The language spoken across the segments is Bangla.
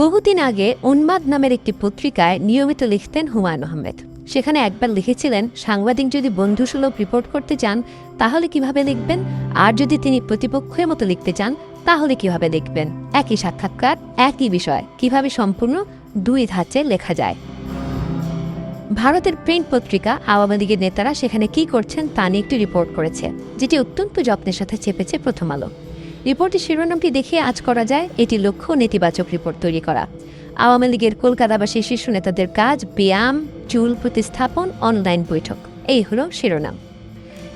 বহুদিন আগে উন্মাদ নামের একটি পত্রিকায় নিয়মিত লিখতেন হুমায়ুন আহমেদ। সেখানে একবার লিখেছিলেন, সাংবাদিক যদি বন্ধুসুলভ রিপোর্ট করতে চান, তাহলে কীভাবে লিখবেন? আর যদি তিনি প্রতিপক্ষের মতো লিখতে চান, তাহলে কীভাবে লিখবেন? একই সাক্ষাৎকার, একই বিষয়। কীভাবে সম্পূর্ণ? দুই ধাঁচে লেখা যায়। ভারতের প্রিন্ট পত্রিকা আওয়ামী লীগের নেতারা সেখানে কি করছেন তা নিয়ে একটি রিপোর্ট করেছে, যেটি অত্যন্ত যত্নের সাথে চেপেছে প্রথম আলো। রিপোর্টের শিরোনামটি দেখে আজ করা যায়, এটি লক্ষ্য নেতিবাচক রিপোর্ট তৈরি করা। আওয়ামী লীগের কলকাতাবাসী শীর্ষ নেতাদের কাজ, ব্যায়াম, চুল প্রতিস্থাপন, অনলাইন বৈঠক, এই হলো শিরোনাম।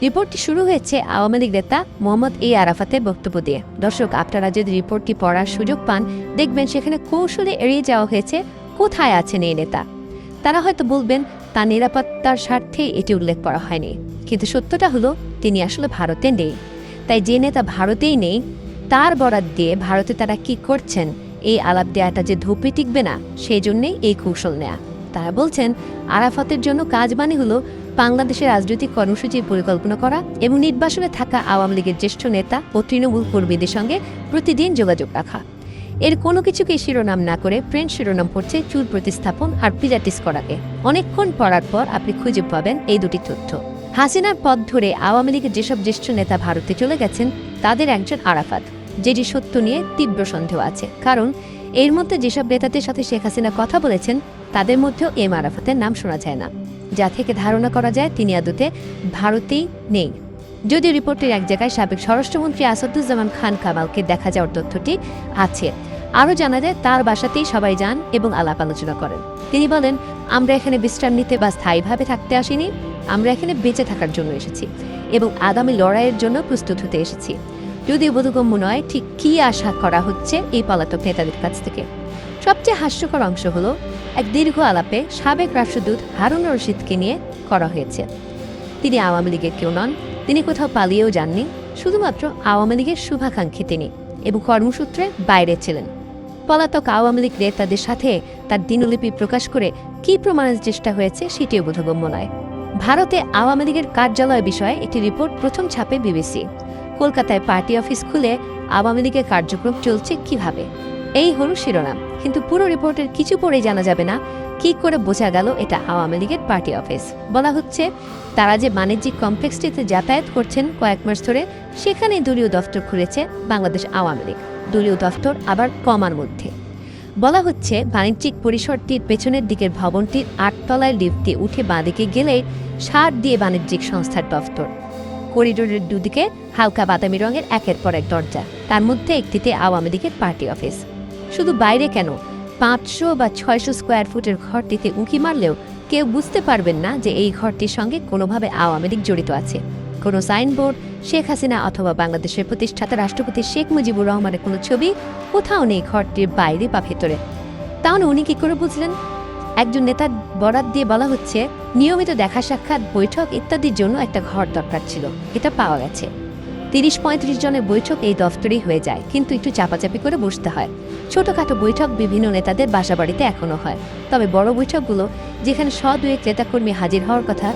রিপোর্টটি শুরু হয়েছে আওয়ামী লীগ নেতা মোহাম্মদ এ আরাফাতের বক্তব্য দিয়ে। দর্শক, আপনারা যদি রিপোর্টটি পড়ার সুযোগ পান, দেখবেন সেখানে কৌশলে এড়িয়ে যাওয়া হয়েছে, কোথায় আছেন এই নেতা? তারা হয়তো বলবেন তার নিরাপত্তার স্বার্থে এটি উল্লেখ করা হয়নি। কিন্তু সত্যটা হলো, তিনি আসলে ভারতে নেই। তাই যে নেতা ভারতেই নেই, তার বরাত দিয়ে ভারতে তারা কি করছেন, এই আলাপ দেয়াটা যে ধূপে টিকবে না, সেই জন্যেই এই কৌশল নেয়া। তারা বলছেন, আরাফাতের জন্য কাজ মানে হলো বাংলাদেশের রাজনৈতিক কর্মসূচি পরিকল্পনা করা এবং নির্বাসনে থাকা আওয়ামী লীগের জ্যেষ্ঠ নেতা ও তৃণমূল কর্মীদের সঙ্গে প্রতিদিন যোগাযোগ রাখা। এর কোনো কিছুকে শিরোনাম না করে প্রিন্ট শিরোনাম পড়ছে চুল প্রতিস্থাপন আর পিলাটিস করাকে। অনেকক্ষণ পড়ার পর আপনি খুঁজে পাবেন এই দুটি তথ্য। হাসিনার পথ ধরে আওয়ামী লীগের যেসব জ্যেষ্ঠ নেতা ভারতে চলে গেছেন, তাদের একজন আরাফাত, যেটি সত্য নিয়ে তীব্র সন্দেহ আছে। কারণ, এর মধ্যে যেসব নেতাদের সাথে শেখ হাসিনা কথা বলেছেন, তাদের মধ্যেও এম আরাফাতের নাম শোনা যায় না। যা থেকে ধারণা করা যায়, তিনি আদতে ভারতেই নেই। যদিও রিপোর্টের এক জায়গায় সাবেক স্বরাষ্ট্রমন্ত্রী আসাদুজ্জামান খান কামালকে দেখা যাওয়ার তথ্যটি আছে। আরও জানা যায়, তার বাসাতেই সবাই যান এবং আলাপ আলোচনা করেন। তিনি বলেন, আমরা এখানে বিশ্রাম নিতে বা স্থায়ীভাবে থাকতে আসিনি। আমরা এখানে বেঁচে থাকার জন্য এসেছি এবং আগামী লড়াইয়ের জন্য প্রস্তুত হতে এসেছি। যদিও বোধগম্য নয় ঠিক কী আশা করা হচ্ছে এই পলাতক নেতাদের কাছ থেকে। সবচেয়ে হাস্যকর অংশ হলো এক দীর্ঘ আলাপে সাবেক রাষ্ট্রদূত হারুন রশিদকে নিয়ে করা হয়েছে। তিনি আওয়ামী লীগের কেউ নন, তিনি কোথাও পালিয়েও যাননি, শুধুমাত্র আওয়ামী লীগের শুভাকাঙ্ক্ষী তিনি এবং কর্মসূত্রে বাইরে ছিলেন। পলাতক আওয়ামী লীগ নেতাদের সাথে তার দিনলিপি প্রকাশ করে কি প্রমাণের চেষ্টা হয়েছে সেটিও বোধগম্য নয়। ভারতে আওয়ামী লীগের কার্যালয় বিষয়ে একটি রিপোর্ট প্রথম ছাপে বিবিসি। কলকাতায় পার্টি অফিস খুলে আওয়ামী লীগের কার্যক্রম চলছে কীভাবে? এই হলো শিরোনাম। কিন্তু পুরো রিপোর্টের কিছু পড়ে জানা যাবে না কি করে বোঝা গেল এটা আওয়ামী লীগের পার্টি অফিস। বলা হচ্ছে, তারা যে বাণিজ্যিক কমপ্লেক্সটিতে যাতায়াত করছেন কয়েক মাস ধরে, সেখানেই দলীয় দফতর খুলেছে বাংলাদেশ আওয়ামী লীগ। দলীয় দফতর আবার কমার মধ্যে। বলা হচ্ছে, বাণিজ্যিক পরিসরটির পেছনের দিকের ভবনটির আটতলায় লিফটে উঠে বাঁদিকে গেলে সার দিয়ে বাণিজ্যিক সংস্থার দফতর। করিডোরের দুদিকে হালকা বাদামি রঙের একের পর এক দরজা, তার মধ্যে একটিতে আওয়ামী লীগের পার্টি অফিস। শুধু বাইরে কেন? পাঁচশো বা ছয়শো স্কোয়ার ফুটের ঘরটিতে উঁকি মারলেও কেউ বুঝতে পারবেন না যে এই ঘরটির সঙ্গে কোনোভাবে আওয়ামী লীগ জড়িত আছে। কোনো সাইনবোর্ড, শেখ হাসিনা অথবা বাংলাদেশের প্রতিষ্ঠাতা রাষ্ট্রপতি শেখ মুজিবুর রহমানের কোনো ছবি কোথাও নেই ঘরটির বাইরে বা ভেতরে। তাহলে উনি কি করে বুঝলেন? একজন নেতার বরাত দিয়ে বলা হচ্ছে, নিয়মিত দেখা সাক্ষাৎ, বৈঠক ইত্যাদির জন্য একটা ঘর দরকার ছিল। এটা পাওয়া গেছে। তিরিশ পঁয়ত্রিশ জনের বৈঠক এই দফতরেই হয়ে যায়, কিন্তু একটু চাপাচাপি করে বসতে হয়। ছোটখাটো বৈঠক বিভিন্ন নেতাদের বাসাবাড়িতে এখনও হয়। তবে বড় বৈঠকগুলো, যেখানে শ দুয়েক নেতাকর্মী হাজির হওয়ার কথা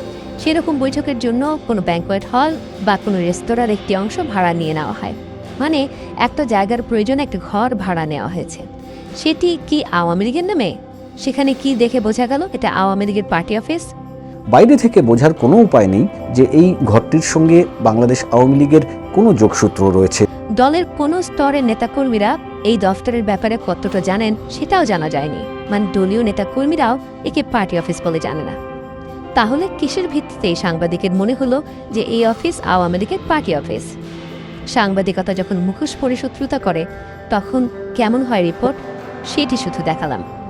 সেরকম বৈঠকের জন্য কোনো ব্যাঙ্কোয়েট হল বা কোনো রেস্তোরাঁর একটি অংশ ভাড়া নিয়ে নেওয়া হয়। মানে একটা জায়গার প্রয়োজনে একটা ঘর ভাড়া নেওয়া হয়েছে। সেটি কি আওয়ামী লীগের নামে? সেখানে কি দেখে বোঝা গেল? এটা আওয়ামী লীগের পার্টি অফিস বাইরে থেকে বোঝার কোনো উপায় নেই যে এই ঘরটির সঙ্গে বাংলাদেশ আওয়ামী লীগের কোনো যোগসূত্র রয়েছে। দলের কোনো স্তরের নেতাকর্মীরা এই দফতরের ব্যাপারে কতটা জানেন সেটাও জানা যায়নি। মানে দলীয় নেতাকর্মীরাও একে পার্টি অফিস বলে জানে না। তাহলে কিসের ভিত্তিতে সাংবাদিকের মনে হলো যে এই অফিস আওয়ামী লীগের পার্টি অফিস? সাংবাদিকতা যখন মুখোশ পরিশত্রুতা করে, তখন কেমন হয় রিপোর্ট? সেটি শুধু দেখালাম।